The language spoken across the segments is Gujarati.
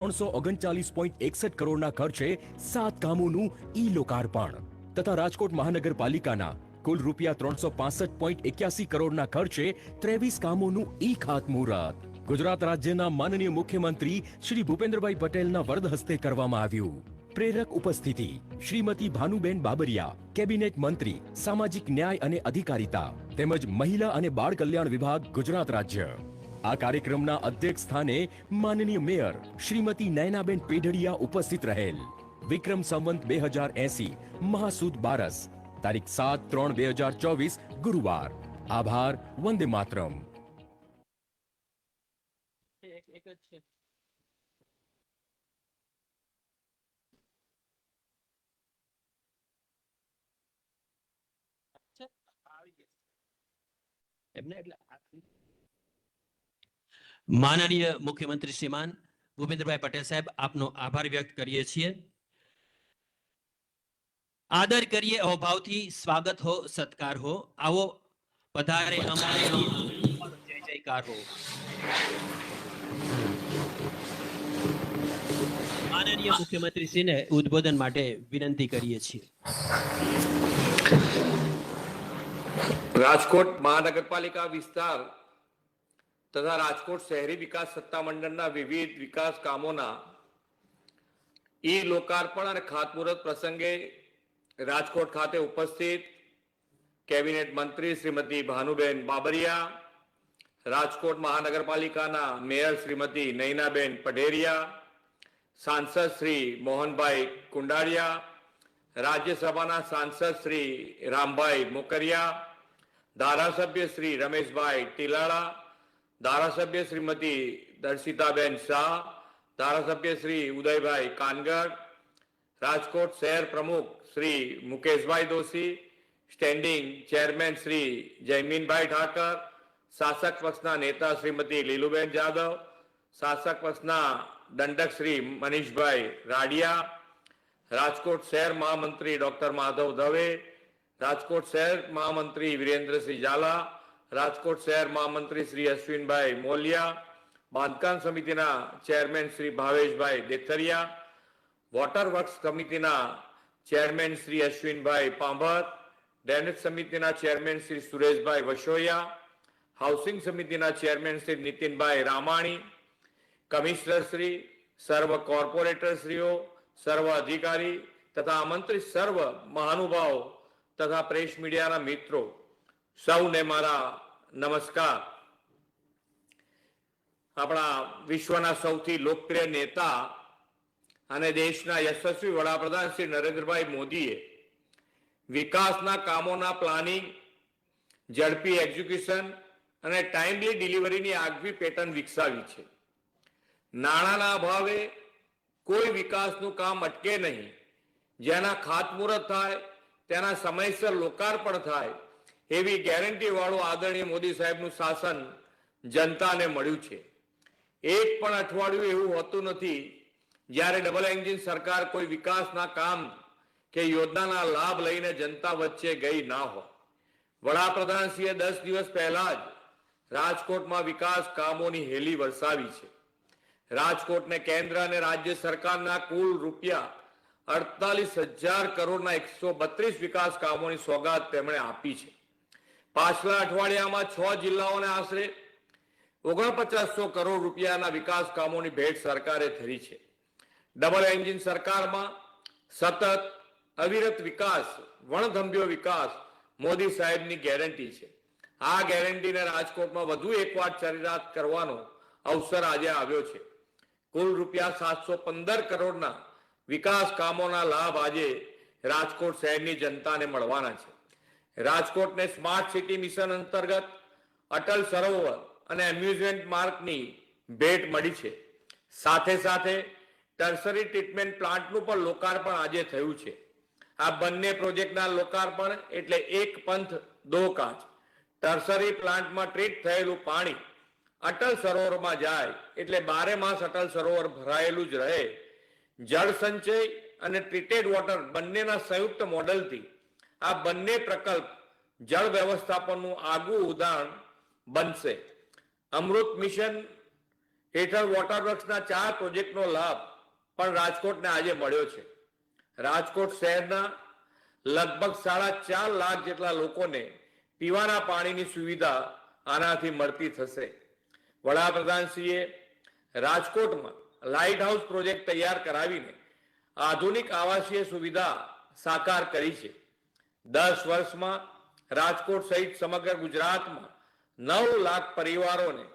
ત્રણસો ઓગણચાલીસ પોઈન્ટ એકસઠ કરોડના ખર્ચે સાત કામોનું ઈ લોકાર્પણ તથા રાજકોટ મહાનગરપાલિકાના કુલ રૂપિયા ત્રણસો પાસઠ પોઈન્ટ એક્યાસી કરોડના ખર્ચે ત્રેવીસ કામોનું ઈ ખાતમુહૂર્ત ગુજરાત રાજ્યના માનનીય મુખ્યમંત્રી શ્રી ભૂપેન્દ્રભાઈ પટેલના વરદ હસ્તે કરવામાં આવ્યું. પ્રેરક ઉપસ્થિતિ. શ્રીમતી ભાનુબેન બાબરિયા, કેબિનેટ મંત્રી, સામાજિક ન્યાય અને અધિકારિતા તેમજ મહિલા અને બાળ કલ્યાણ વિભાગ ગુજરાત રાજ્ય. આ કાર્યક્રમના અધ્યક્ષ સ્થાને માનનીય મેયર શ્રીમતી નયનાબેન પેઢડિયા ઉપસ્થિત રહેલ વિક્રમ સંવંત બે હજાર એસી, મહાસુદ બારસ, તારીખ સાત ત્રણ બે હજાર ચોવીસ, ગુરુવાર આભાર, વંદે માતરમ એક એક જ છે છે? આવી ગઈ. એમને એટલે આ- માનનીય મુખ્યમંત્રી શ્રીમાન ભૂપેન્દ્રભાઈ પટેલ સાહેબ આપનો આભાર વ્યક્ત કરીએ છીએ. આદર કરીએ અહોભાવથી સ્વાગત હો સત્કાર હો. આવો પધારે અમારે જય જયકાર હો. માનનીય મુખ્યમંત્રીશ્રીને ઉદ્બોધન માટે વિનંતી કરીએ છીએ. રાજકોટ મહાનગરપાલિકા વિસ્તાર તથા રાજકોટ શહેરી વિકાસ સત્તામંડળના વિવિધ વિકાસ કામોના ઈ લોકાર્પણ અને ખાતમુહૂર્ત પ્રસંગે રાજકોટ ખાતે ઉપસ્થિત કેબિનેટ મંત્રી શ્રીમતી ભાનુબેન બાબરિયા, રાજકોટ મહાનગરપાલિકાના મેયર શ્રીમતી નૈનાબેન પઢેરિયા, સાંસદ શ્રી મોહનભાઈ કુંડારિયા રાજ્યસભાના સાંસદ શ્રી રામભાઈ મોકરિયા, ધારાસભ્ય શ્રી રમેશભાઈ ટીલાળા ધારાસભ્ય શ્રીમતી દર્શિતાબેન શાહ, ધારાસભ્ય શ્રી ઉદયભાઈ કાનગર, રાજકોટ શહેર પ્રમુખ શ્રી મુકેશભાઈ દોશી, સ્ટેન્ડિંગ ચેરમેન શ્રી જયમીનભાઈ ઠાકર, શાસક પક્ષના નેતા શ્રીમતી લીલુબેન જાદવ, શાસક પક્ષના દંડક શ્રી મનીષભાઈ રાડિયા, રાજકોટ શહેર મહામંત્રી ડોક્ટર માધવ દવે, રાજકોટ શહેર મહામંત્રી વિરેન્દ્રસિંહ ઝાલા રાજકોટ શહેર મહામંત્રી શ્રી અશ્વિનભાઈ મોલિયા, બાંધકામ સમિતિના chairman Shri Bhaveshbhai Dethariya, water works સમિતિના ચેરમેન શ્રી અશ્વિનભાઈ પાંભર, ડ્રેનેજ સમિતિના ચેરમેન શ્રી સુરેશભાઈ વશોયા હાઉસિંગ સમિતિના ચેરમેન શ્રી નીતિનભાઈ રામાણી, કમિશનર શ્રી, સર્વ કોર્પોરેટરશ્રીઓ સર્વ અધિકારી તથા આમંત્રિત સર્વ મહાનુભાવો તથા પ્રેસ મીડિયાના મિત્રો. સૌને મારા નમસ્કાર. આપણા વિશ્વના સૌથી લોકપ્રિય નેતા અને દેશના યશસ્વી વડાપ્રધાન શ્રી નરેન્દ્રભાઈ મોદીએ વિકાસના કામોના પ્લાનિંગ, ઝડપી એક્ઝિક્યુશન અને ટાઈમલી ડિલિવરીની આગવી પેટર્ન વિકસાવી છે. નાણાંના અભાવે કોઈ વિકાસનું કામ અટકે નહીં. જેના ખાતમુહૂર્ત થાય, તેના સમયસર લોકાર્પણ થાય એવી ગેરંટી વાળું આદરણીય મોદી સાહેબનું શાસન જનતાને મળ્યું છે. એક પણ અઠવાડિયું એવું હોતું નથી જ્યારે ડબલ એન્જિન સરકાર કોઈ વિકાસના કામ કે યોજનાના લાભ લઈને જનતા વચ્ચે ગઈ ના હોય. વડાપ્રધાનશ્રીએ દસ દિવસ પહેલા જ રાજકોટમાં વિકાસ કામોની હેલી વરસાવી છે. રાજકોટને કેન્દ્ર અને રાજ્ય સરકારના કુલ રૂપિયા અડતાલીસ હજાર કરોડના એકસો બત્રીસ વિકાસ કામોની સોગાત તેમણે આપી છે. પાછલા અઠવાડિયામાં છ જિલ્લાઓને આશરે ઓગણપચાસસો કરોડ રૂપિયાના વિકાસ કામોની ભેટ સરકારે ધરી છે. ડબલ એન્જિન સરકારમાં સતત અવિરત વિકાસ વણધંભ્યો વિકાસ મોદી સાહેબની ગેરંટી છે. આ ગેરંટીને રાજકોટમાં વધુ એકવાર ચરિતાર્થ કરવાનો અવસર આજે આવ્યો છે. કુલ રૂપિયા સાતસો પંદર કરોડના વિકાસ કામોના લાભ આજે રાજકોટ શહેરની જનતાને મળવાના છે. રાજકોટને સ્માર્ટ સિટી મિશન અંતર્ગત અટલ સરોવર અને એમ્યુઝમેન્ટ માર્કની ભેટ મળી છે. સાથે સાથે ટર્સરી ટ્રીટમેન્ટ પ્લાન્ટનું પણ લોકાર્પણ આજે થયું છે. આ બંને પ્રોજેક્ટના લોકાર્પણ એટલે એક પંથ, દો કાચ. ટર્સરી પ્લાન્ટમાં ટ્રીટ થયેલું પાણી અટલ સરોવરમાં જાય એટલે બારે માસ અટલ સરોવર ભરાયેલું જ રહે. જળ સંચય અને ટ્રીટેડ વોટર બંનેના સંયુક્ત મોડલથી આ બંને પ્રકલ્પ જળ વ્યવસ્થાપનનું આગવું ઉદાહરણ બનશે. અમૃત મિશન હેઠળ વોટરવર્ક્સના ચાર પ્રોજેક્ટનો લાભ પણ રાજકોટને આજે મળ્યો છે. રાજકોટ શહેરના લગભગ સાડા ચાર લાખ જેટલા લોકોને પીવાના પાણીની સુવિધા આનાથી મળતી થશે. વડાપ્રધાનશ્રીએ રાજકોટમાં લાઇટ હાઉસ પ્રોજેક્ટ તૈયાર કરાવીને આધુનિક આવાસીય સુવિધા સાકાર કરી છે. દસ વર્ષમાં રાજકોટ સહિત સમગ્ર ગુજરાતમાં નવ લાખ પરિવારોને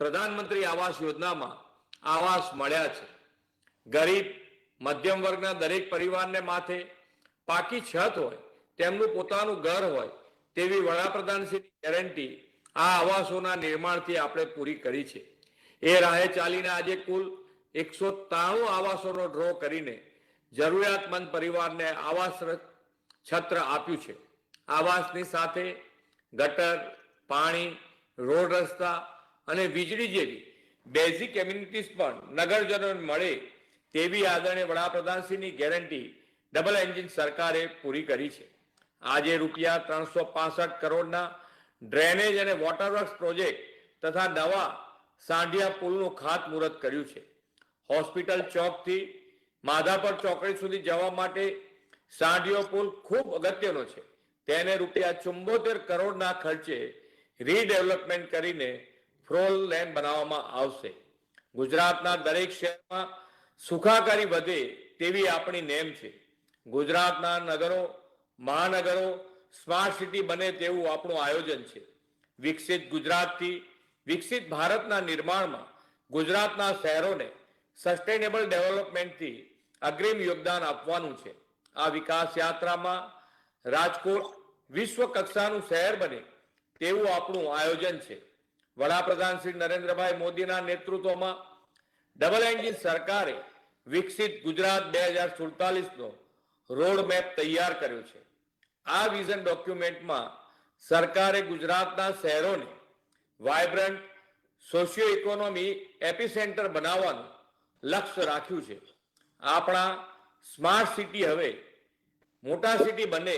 પ્રધાનમંત્રી આવાસ યોજનામાં આવાસ મળ્યા છે. ગરીબ, મધ્યમ વર્ગના દરેક પરિવારને માથે પાકી છત હોય, તેમનું પોતાનું ઘર હોય, તેવી વડાપ્રધાનશ્રીની ગેરંટી આ આવાસોના નિર્માણથી આપણે પૂરી કરી છે. એ રાહે ચાલીને આજે કુલ એકસો ત્રાણું આવાસોનો ડ્રો કરીને જરૂરિયાતમંદ પરિવારને આવાસ છત્ર આપ્યું છે. આવાસની સાથે ગટર, પાણી, રોડ રસ્તા અને વીજળી જેવી બેઝિક એમ્યુનિટીઝ પણ નગરજનોને મળે તેવી આદરણીય વડાપ્રધાનશ્રીની ગેરંટી ડબલ એન્જિન સરકારે પૂરી કરી છે. આજે રૂપિયા ત્રણસો પાસઠ કરોડના ડ્રેનેજ અને વોટરવર્ક્સ પ્રોજેક્ટ તથા નવા સાંઢિયા પુલનું ખાતમુહૂર્ત કર્યું છે. હોસ્પિટલ ચોકથી માધાપર ચોકડી સુધી જવા માટે સાંઢિયો પુલ ખૂબ અગત્યનો છે. તેને રૂપિયા ચુંબોતેર કરોડના ખર્ચે રીડેવલપમેન્ટ કરીને ફ્રોલ લેન બનાવવામાં આવશે. ગુજરાતના દરેક શહેરમાં સુખાકારી વધે તેવી આપણી નેમ છે. ગુજરાતના નગરો, મહાનગરો, સ્માર્ટ સિટી બને તેવું આપણું આયોજન છે. વિકસિત ગુજરાતથી વિકસિત ભારતના નિર્માણમાં ગુજરાતના શહેરોને સસ્ટેનેબલ ડેવલપમેન્ટથી અગ્રીમ યોગદાન આપવાનું છે. આ વિકાસ યાત્રામાં રાજકોટ વિશ્વ કક્ષાનું શહેર બને તેવું આપણું આયોજન છે. વડાપ્રધાન શ્રી નરેન્દ્રભાઈ મોદીના નેતૃત્વમાં ડબલ એન્જિન સરકારે વિકસિત ગુજરાત બે હજાર સુડતાલીસનો રોડ મેપ તૈયાર કર્યો છે. આ વિઝન ડોક્યુમેન્ટમાં સરકારે ગુજરાતના શહેરોને વાયબ્રન્ટ સોશિયો ઇકોનોમી એપિસેન્ટર બનાવવાનું લક્ષ્ય રાખ્યું છે. આપણા સ્માર્ટ સિટી હવે, મોટા સિટી બને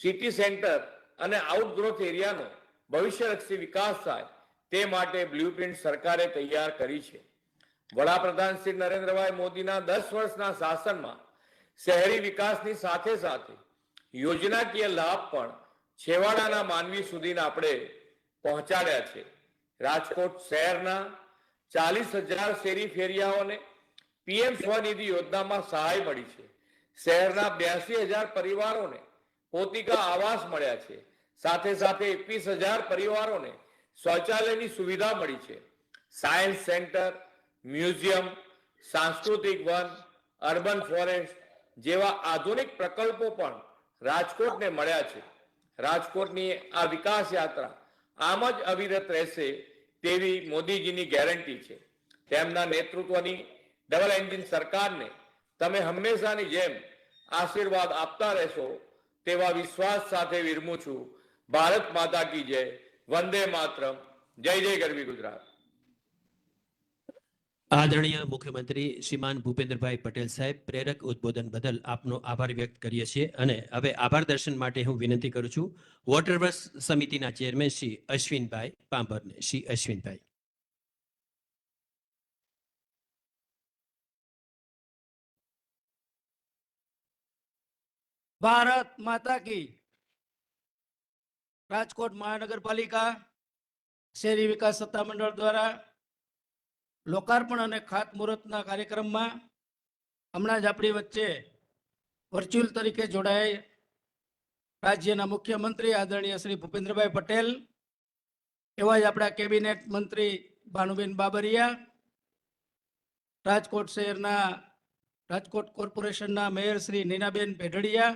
સિટી સેન્ટર અને આઉટગ્રોથ એરિયાનો ભવિષ્યલક્ષી વિકાસ થાય, તે માટે બ્લુપ્રિન્ટ સરકારે તૈયાર કરી છે. વડાપ્રધાન શ્રી નરેન્દ્રભાઈ મોદીના દસ વર્ષના શાસનમાં શહેરી વિકાસની સાથે સાથે યોજનાકીય લાભ પણ છેવાડાના માનવી સુધી આપણે પહોંચાડ્યા છે. રાજકોટ શહેરના ચાલીસ હજાર શેરી ફેરિયાઓને પીએમ સ્વનિધિ યોજનામાં સહાય મળી છે. શહેરના બ્યાસી હજાર પરિવારોને પોતિકા આવાસ મળ્યા છે. સાથે સાથે એકવીસ હજાર પરિવારોને શૌચાલયની સુવિધા મળી છે. સાયન્સ સેન્ટર, મ્યુઝિયમ, સાંસ્કૃતિક વન, અર્બન ફોરેસ્ટ જેવા આધુનિક પ્રકલ્પો પણ રાજકોટને મળ્યા છે. રાજકોટની આ વિકાસ યાત્રા આમ જ અવિરત રહેશે તેવી મોદીજીની ગેરંટી છે. તેમના નેતૃત્વની ડબલ એન્જિન સરકારને તમે હંમેશાની જેમ આશીર્વાદ આપતા રહેશો તેવા વિશ્વાસ સાથે વિરમું છું. ભારત માતા કી જય. વંદે માતરમ. જય જય ગરવી ગુજરાત. આદરણીય મુખ્યમંત્રી શ્રીમાન ભૂપેન્દ્રભાઈ પટેલ સાહેબ, પ્રેરક ઉદ્બોધન બદલ આપનો આભાર વ્યક્ત કરીએ છીએ અને હવે આભાર દર્શન માટે હું વિનંતી કરું છું. વોટરવર્ક્સ સમિતિના ચેરમેન શ્રી અશ્વિનભાઈ પાંભરને. શ્રી અશ્વિનભાઈ. ભારત માતા કી. રાજકોટ મહાનગરપાલિકા, શહેરી વિકાસ સત્તામંડળ દ્વારા લોકાર્પણ અને ખાતમુહૂર્તના કાર્યક્રમમાં હમણાં જ આપણી વચ્ચે વર્ચ્યુઅલ તરીકે જોડાય રાજ્યના મુખ્યમંત્રી આદરણીય શ્રી ભૂપેન્દ્રભાઈ પટેલ, એવા જ આપણા કેબિનેટ મંત્રી ભાનુબેન બાબરિયા, રાજકોટ શહેરના, રાજકોટ કોર્પોરેશનના મેયર શ્રી નીનાબેન પેઢડિયા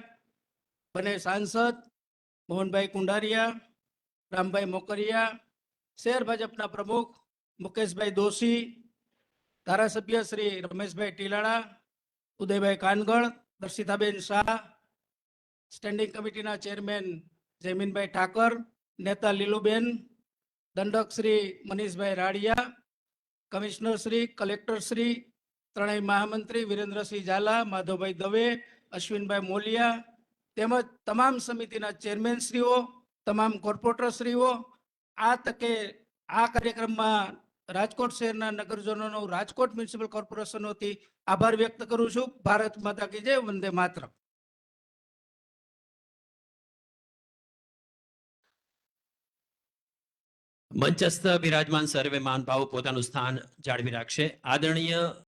બંને સાંસદ મોહનભાઈ કુંડારિયા, રામભાઈ મોકરિયા શહેર ભાજપના પ્રમુખ મુકેશભાઈ દોશી, ધારાસભ્ય શ્રી રમેશભાઈ ટીલાળા ઉદયભાઈ કાનગળ, દર્શિતાબેન શાહ, સ્ટેન્ડિંગ કમિટીના ચેરમેન જયમીનભાઈ ઠાકર, નેતા લીલુબેન, દંડક શ્રી મનીષભાઈ રાડિયા, કમિશનર શ્રી, કલેક્ટર શ્રી, ત્રણેય મહામંત્રી વિરેન્દ્રસિંહ ઝાલા, માધવભાઈ દવે, અશ્વિનભાઈ મોલિયા તેમજ તમામ સમિતિના ચેરમેનશ્રીઓ, તમામ કોર્પોરેટરશ્રીઓ, આ તકે આ કાર્યક્રમમાં રાજકોટ શહેરના નગરજનોનો, રાજકોટ મ્યુનિસિપલ કોર્પોરેશન આભાર વ્યક્ત કરું છું. ભારત માતા કી જય, વંદે માત્ર મંચસ્થ બિરાજમાન સર્વે મહાનુભાવો પોતાનું સ્થાન જાળવી રાખશે. આદરણીય